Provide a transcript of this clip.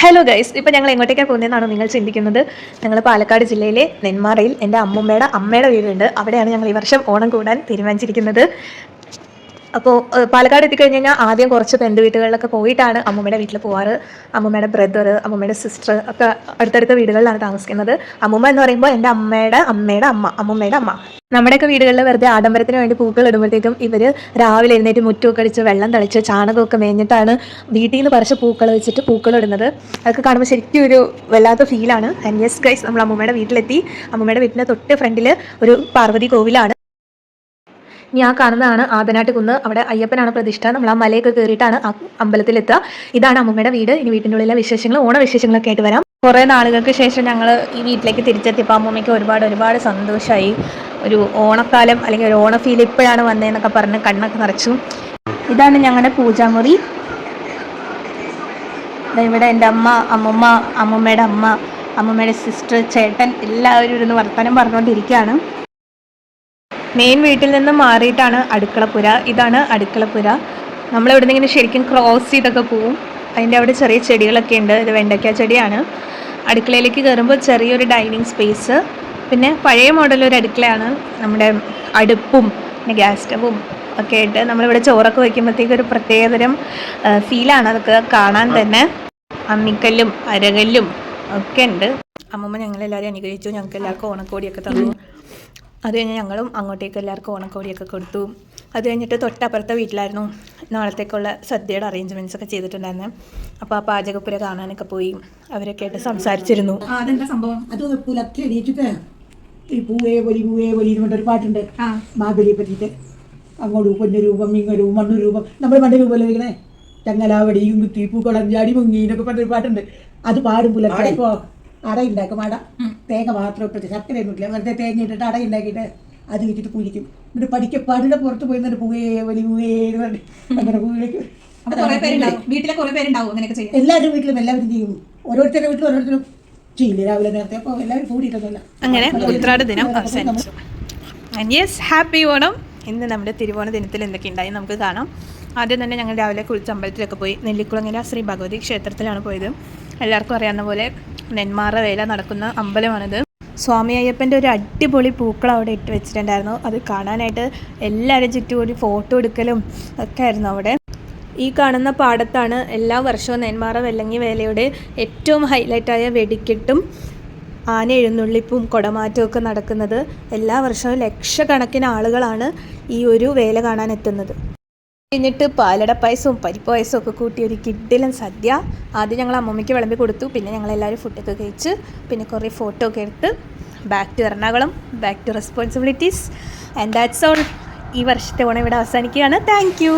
Hello guys ഇപ്പം ഞങ്ങൾ എങ്ങോട്ടേക്കാണ് പോകുന്നതെന്നാണ് നിങ്ങൾ ചിന്തിക്കുന്നത്. ഞങ്ങൾ പാലക്കാട് ജില്ലയിലെ നെന്മാറയിൽ എന്റെ അമ്മുമ്മയുടെ അമ്മയുടെ വീടുണ്ട്. അവിടെയാണ് ഞങ്ങൾ ഈ വർഷം ഓണം കൂടാൻ തീരുമാനിച്ചിരിക്കുന്നത്. അപ്പോൾ പാലക്കാട് എത്തിക്കഴിഞ്ഞ് കഴിഞ്ഞാൽ ആദ്യം കുറച്ച് ബന്ധു വീടുകളിലൊക്കെ പോയിട്ടാണ് അമ്മൂമ്മയുടെ വീട്ടിൽ പോവാറ്. അമ്മൂമ്മയുടെ ബ്രദർ അമ്മൂമ്മയുടെ സിസ്റ്റർ ഒക്കെ അടുത്തടുത്ത വീടുകളിലാണ് താമസിക്കുന്നത്. അമ്മൂമ്മ എന്ന് പറയുമ്പോൾ എന്റെ അമ്മയുടെ അമ്മയുടെ അമ്മ അമ്മൂമ്മയുടെ അമ്മ. നമ്മുടെയൊക്കെ വീടുകളിൽ വെറുതെ ആഡംബരത്തിന് വേണ്ടി പൂക്കൾ ഇടുമ്പോഴത്തേക്കും ഇവർ രാവിലെ എഴുന്നേറ്റ് മുറ്റമൊക്കെ അടിച്ച് വെള്ളം തളിച്ച് ചാണകമൊക്കെ മേഞ്ഞിട്ടാണ് വീട്ടിൽ നിന്ന് പറിച്ച് പൂക്കൾ വെച്ചിട്ട് പൂക്കൾ ഇടുന്നത്. അതൊക്കെ കാണുമ്പോൾ ശരിക്കും ഒരു വല്ലാത്ത ഫീലാണ് ആൻഡ് യെസ് ഗൈസ് നമ്മൾ അമ്മൂമ്മയുടെ വീട്ടിലെത്തി. അമ്മൂമ്മയുടെ വീട്ടിന്റെ തൊട്ട് ഫ്രണ്ടിൽ ഒരു പാർവതി കോവിലാണ്. ഇനി ആ കാണുന്നതാണ് ആദനാട്ട് കുന്ന് അവിടെ അയ്യപ്പനാണ് പ്രതിഷ്ഠ. നമ്മൾ ആ മലയൊക്കെ കയറിയിട്ടാണ് ആ അമ്പലത്തിലെത്തുക. ഇതാണ് അമ്മുമ്മയുടെ വീട്. ഇനി വീട്ടിന്റെ ഉള്ളിലെ വിശേഷങ്ങൾ ഓണ വിശേഷങ്ങളൊക്കെ ആയിട്ട് വരാം. കുറേ നാളുകൾക്ക് ശേഷം ഞങ്ങൾ ഈ വീട്ടിലേക്ക് തിരിച്ചെത്തിയപ്പോൾ അമ്മൂമ്മയ്ക്ക് ഒരുപാട് ഒരുപാട് സന്തോഷമായി ഒരു ഓണക്കാലം അല്ലെങ്കിൽ ഒരു ഓണ ഫീൽ ഇപ്പോഴാണ് വന്നതെന്നൊക്കെ പറഞ്ഞ് കണ്ണൊക്കെ നിറച്ചു. ഇതാണ് ഞങ്ങളുടെ പൂജാമുറി. ഇവിടെ എന്റെ അമ്മ അമ്മമ്മ അമ്മമ്മയുടെ അമ്മ അമ്മമ്മയുടെ സിസ്റ്റർ ചേട്ടൻ എല്ലാവരും ഇരുന്ന് വർത്തമാനം പറഞ്ഞുകൊണ്ടിരിക്കുകയാണ്. മെയിൻ വീട്ടിൽ നിന്ന് മാറിയിട്ടാണ് അടുക്കളപ്പുര. ഇതാണ് അടുക്കളപ്പുര. നമ്മൾ ഇവിടെ നിന്ന് ഇങ്ങനെ ശരിക്കും ക്രോസ് ചെയ്തൊക്കെ പോവും. അതിന്റെ അവിടെ ചെറിയ ചെടികളൊക്കെ ഉണ്ട്. ഇത് വെണ്ടയ്ക്ക ചെടിയാണ്. അടുക്കളയിലേക്ക് കയറുമ്പോൾ ചെറിയൊരു ഡൈനിങ് സ്പേസ് പിന്നെ പഴയ മോഡലൊരു അടുക്കളയാണ്. നമ്മുടെ അടുപ്പും പിന്നെ ഗ്യാസ് സ്റ്റവും ഒക്കെ ആയിട്ട് നമ്മളിവിടെ ചോറൊക്കെ വയ്ക്കുമ്പോഴത്തേക്ക് ഒരു പ്രത്യേകതരം ഫീലാണ് അതൊക്കെ കാണാൻ തന്നെ. അമ്മിക്കല്ലും അരകല്ലും ഒക്കെ ഉണ്ട്. അമ്മമ്മ ഞങ്ങളെല്ലാവരും അനുഗ്രഹിച്ചു. ഞങ്ങൾക്ക് എല്ലാവർക്കും ഓണക്കോടിയൊക്കെ തന്നു. അത് കഴിഞ്ഞ് ഞങ്ങളും അങ്ങോട്ടേക്ക് എല്ലാവർക്കും ഓണക്കോടിയൊക്കെ കൊടുത്തു. അത് കഴിഞ്ഞിട്ട് തൊട്ടപ്പുറത്തെ വീട്ടിലായിരുന്നു നാളത്തേക്കുള്ള സദ്യയുടെ അറേഞ്ച്മെന്റ്സ് ഒക്കെ ചെയ്തിട്ടുണ്ടായിരുന്നത് അപ്പോൾ ആ പാചകപ്പുര കാണാനൊക്കെ പോയി അവരൊക്കെ ആയിട്ട് സംസാരിച്ചിരുന്നു. ആ, അതെന്താ സംഭവം? അത് പുലർച്ചെ എണീറ്റിട്ട് ഈ പൂവേ പാട്ടുണ്ട്. മാബലിയെ പറ്റിയിട്ട്. അങ്ങോട്ട് നമ്മൾ മണ്ണ രൂപം. ഇരിക്കണേ ചങ്ങലാവടിയും കുത്തി പൂക്കുളം ചാടി മുങ്ങി എന്നൊക്കെ പറഞ്ഞൊരു പാട്ടുണ്ട്. അത് പാടും പുലർത്തി ഇപ്പോൾ അട ഉണ്ടാക്കും അട തേങ്ങ മാത്രം ഇട്ടിട്ട് ശർക്കര ഒന്നുമില്ല വെറുതെ തേങ്ങ ഇട്ടിട്ട് അട ഉണ്ടാക്കിയിട്ട് അത് വെച്ചിട്ട് പൂരിക്കും എന്നിട്ട് പഠിക്കപ്പാടിയുടെ പുറത്ത് പോയി എന്നിട്ട് പൂവേ വലി പുകയെന്ന് പറഞ്ഞിട്ട് പറഞ്ഞ് അങ്ങനെ പൂവിലേക്ക് അപ്പൊ കുറെ പേരുണ്ടാവും. വീട്ടിലെ കുറെ പേരുണ്ടാവും അങ്ങനെയൊക്കെ ചെയ്യും എല്ലാവരും വീട്ടിലും എല്ലാവരും ചെയ്യും. ഓരോരുത്തരുടെ വീട്ടിലും ഓരോരുത്തരും ചെയ്യില്ല രാവിലെ നേരത്തെ അപ്പോൾ എല്ലാവരും കൂടിയിട്ടൊന്നുമില്ല. അങ്ങനെ ഉത്രാട ദിനം അവസാനിച്ചു. Yes happy Onam. ഇന്ന് നമ്മുടെ തിരുവോണ ദിനത്തിൽ എന്തൊക്കെ ഉണ്ടായി നമുക്ക് കാണാം. ആദ്യം തന്നെ ഞങ്ങൾ രാവിലെ കുളിച്ച് അമ്പലത്തിലൊക്കെ പോയി നെല്ലിക്കുളങ്ങര ശ്രീ ഭഗവതി ക്ഷേത്രത്തിലാണ് പോയത്. എല്ലാവർക്കും അറിയാവുന്ന പോലെ നെന്മാറ വേല നടക്കുന്ന അമ്പലമാണിത്. സ്വാമി അയ്യപ്പന്റെ ഒരു അടിപൊളി പൂക്കൾ അവിടെ ഇട്ട് വെച്ചിട്ടുണ്ടായിരുന്നു. അത് കാണാനായിട്ട് എല്ലാവരും ചുറ്റും ഒരു ഫോട്ടോ എടുക്കലും ഒക്കെ ആയിരുന്നു അവിടെ. ഈ കാണുന്ന പാടത്താണ് എല്ലാ വർഷവും നെന്മാറ വെല്ലങ്ങി വേലയുടെ ഏറ്റവും ഹൈലൈറ്റായ വെടിക്കെട്ടും ആന എഴുന്നള്ളിപ്പും കുടമാറ്റവും ഒക്കെ നടക്കുന്നത്. എല്ലാ വർഷവും ലക്ഷക്കണക്കിന് ആളുകളാണ് ഈ ഒരു വേല കാണാൻ എത്തുന്നത് കഴിഞ്ഞിട്ട് പാലട പായസവും പരിപ്പ് പായസവും ഒക്കെ കൂട്ടി ഒരു കിഡിലും സദ്യ. ആദ്യം ഞങ്ങൾ അമ്മമ്മയ്ക്ക് വിളമ്പി കൊടുത്തു. പിന്നെ ഞങ്ങൾ എല്ലാവരും ഫുഡൊക്കെ കഴിച്ച് പിന്നെ കുറേ ഫോട്ടോ ഒക്കെ എടുത്ത് back to Ernakulam back to responsibilities and that's all ഈ വർഷത്തെ ഓണം ഇവിടെ അവസാനിക്കുകയാണ്. Thank you